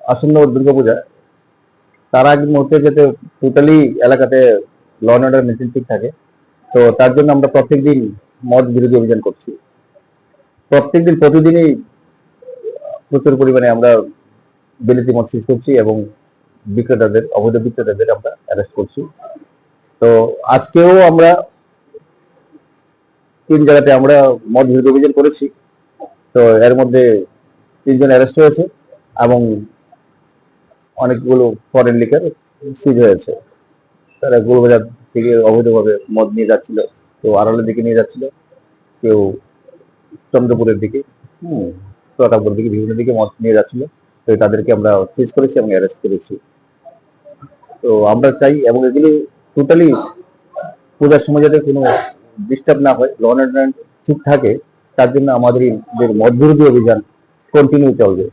আসন্ন দুর্গাপূজা, তার আগে মুহূর্তে যাতে টোটালি এলাকাতে ল অ্যান্ড অর্ডার মেনটেন ঠিক থাকে। তো তার জন্য আমরা প্রত্যেকদিন মদ বিরোধী অভিযান করছি। প্রত্যেকদিন, প্রতিদিনই প্রচুর পরিমাণে আমরা বিলিতি মদ সিজ করছি এবং বিক্রেতাদের, অবৈধ বিক্রেতাদের আমরা অ্যারেস্ট করছি। তো আজকেও আমরা তিন জায়গাতে আমরা মদ বিরোধী অভিযান করেছি। তো এর মধ্যে তিনজন অ্যারেস্ট হয়েছে এবং অনেকগুলো ফরেন লিকার সিজ হয়েছে। তারা গোলবাজার থেকে অবৈধভাবে মদ নিয়ে যাচ্ছিল, কেউ আড়ালের দিকে নিয়ে যাচ্ছিল, কেউ চন্দ্রপুরের দিকে, হম, প্রতাপপুরের দিকে, বিভিন্ন দিকে মদ নিয়ে যাচ্ছিল। তো তাদেরকে আমরা সিজ করেছি এবং অ্যারেস্ট করেছি। তো আমরা চাই এবং এগুলি টোটালি পূজার সময় যাতে কোনো ডিস্টার্ব না হয় ল অ্যান্ড ঠিক থাকে, তার জন্য আমাদের মদ অভিযান কন্টিনিউ চলবে।